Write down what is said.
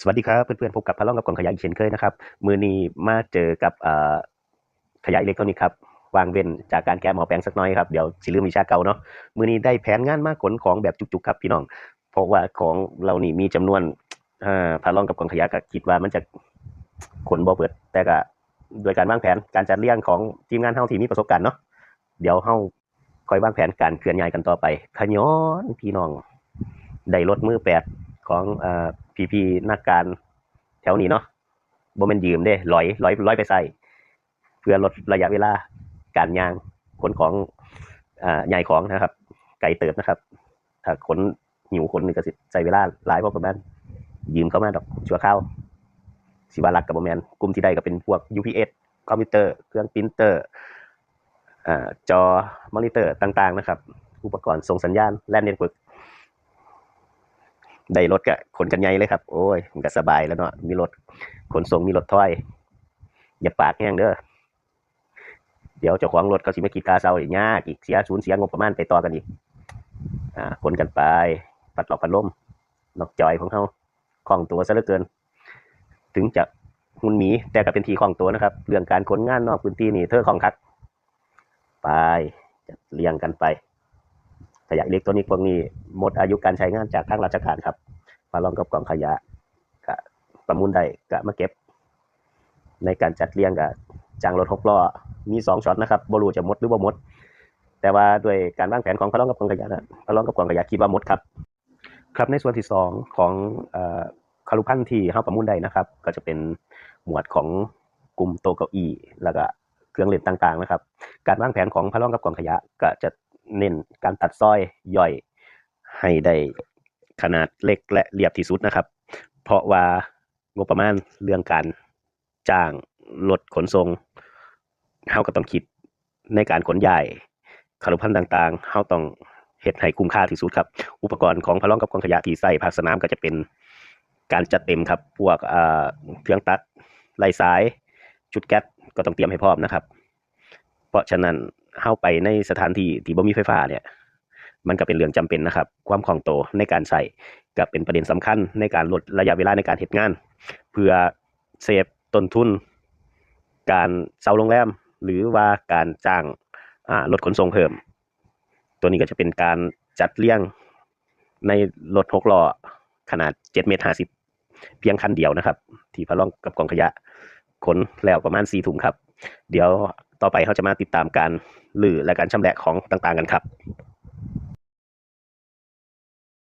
สวัสดีครับเพื่อนๆพบกับพะล่องกับกล่องขยะอีกเช่นเคยนะครับมือนี้มาเจอกับขยะอิเล็กทรอนิกส์ครับวางเว้นจากการแก้หมอแปลงสักหน้อยครับเดี๋ยวสิลืมวิชาเก่าเนาะมือนี้ได้แผนงานมากขนของแบบจุกๆครับพี่น้อง เพราะว่าของเรานี่มีจำนวนพะล่องกับกล่องขยะก็คิดว่ามันจะขนบ่เบิด แต่ก็โดยการวางแผนการจัดเรียงของทีมงานเฮาที่มีประสบการณ์เนาะเดี๋ยวเฮาคอยวางแผนการเคลื่อนย้ายกันต่อไปขย้อนพี่น้องได้รถมือแปดของอ พี่พี่ๆนักการแถวนี้เนาะบ่แม่นยืมเด้ลอยลอยลอยไปใส่เพื่อลดระยะเวลาการยางขนของอ่าใหญ่ของนะครับ ไกลเติบนะครับ ถ้าขนหิวขนนี่ก็สิใช้เวลาหลายพอประมาณยืมเข้ามาดอกชั่วคราวสิวารักกับบ่แมนกลุ่มที่ได้ก็เป็นพวก UPS คอมพิวเตอร์เครื่องปรินเตอร์อ่จอมอนิเตอร์ต่างๆนะครับ อุปกรณ์ส่งสัญญาณแลนเน็ตเวิร์ก ได้รถก็ขนกันใหญ่เลยครับ โอ้ยมันก็สบายแล้วเนาะมีรถขนส่งมีรถถ้อย อย่าปากแห้งเด้อเดี๋ยวเจ้าของรถเขาสิมากีดตาเซาอีกยากอีกเสียศูนย์เสียงบประมาณไปต่อกันอีกอ่าขนกันไปปัดหลอกปัดลมนอกจอยของเขาคล่องตัวซะเหลือเกิน ถึงจะหุ่นหมีแต่ก็เป็นทีคล่องตัวนะครับ เรื่องการขนงานนอกพื้นที่นี่เธอคล่องคักไปจะเรียงกันไป ขยะอิเล็กทรอนิกส์พวกนี้หมดอายุการใช้งานจากทางราชการครับ มาลองกับกล่องขยะกะประมูลได้กะมาเก็บ ในการจัดเรียงกับจางรถหกล้อมีสองช็อตนะครับบรูจะหมดหรือบ่หมด แต่ว่าด้วยการวางแผนของพะลองกับกล่องขยะนะพะลองกับกล่องขยะคิดว่าหมดครับ ครับในส่วนที่สองของคารุพันธ์ที่เฮาประมูลได้นะครับ ก็จะเป็นหมวดของกลุ่มโตเก้าอี้แล้วก็เครื่องเล่นต่างๆนะครับ การวางแผนของพะลองกับกล่องขยะก็จะ เน้นการตัดซ้อยย่อยให้ได้ขนาดเล็กและเรียบที่สุดนะครับ เพราะว่างบประมาณเรื่องการจ้างรถขนส่งเฮาก็ต้องคิดในการขนย้ายคารุพันธ์ต่างๆเฮาต้องเฮ็ดให้คุ้มค่าที่สุดครับ อุปกรณ์ของพะล่องกับกองขยะที่ใส่ภาคสนามก็จะเป็นการจัดเต็มครับ พวกเอ่อเครื่องตัดไล่สายชุดแก๊สก็ต้องเตรียมให้พร้อมนะครับ เพราะฉะนั้น เข้าไปในสถานที่ที่บ่มีไฟฟ้าเนี่ย มันก็เป็นเรื่องจำเป็นนะครับ ความคล่องตัวในการใส่ก็เป็นประเด็นสำคัญในการลดระยะเวลาในการเฮ็ดงาน เพื่อเซฟต้นทุน การเช่าโรงแรม หรือว่าการจ้างอ่ารถขนส่งเพิ่ม ตัวนี้ก็จะเป็นการจัดเรียงในรถหกล้อขนาด7เมตร50เพียงคันเดียวนะครับ ที่พะล่องกับกองขยะขนแล้วประมาณ4ถุงครับ เดี๋ยว ต่อไปเขาจะมาติดตามการหรือและการชำแหละของต่างๆกันครับ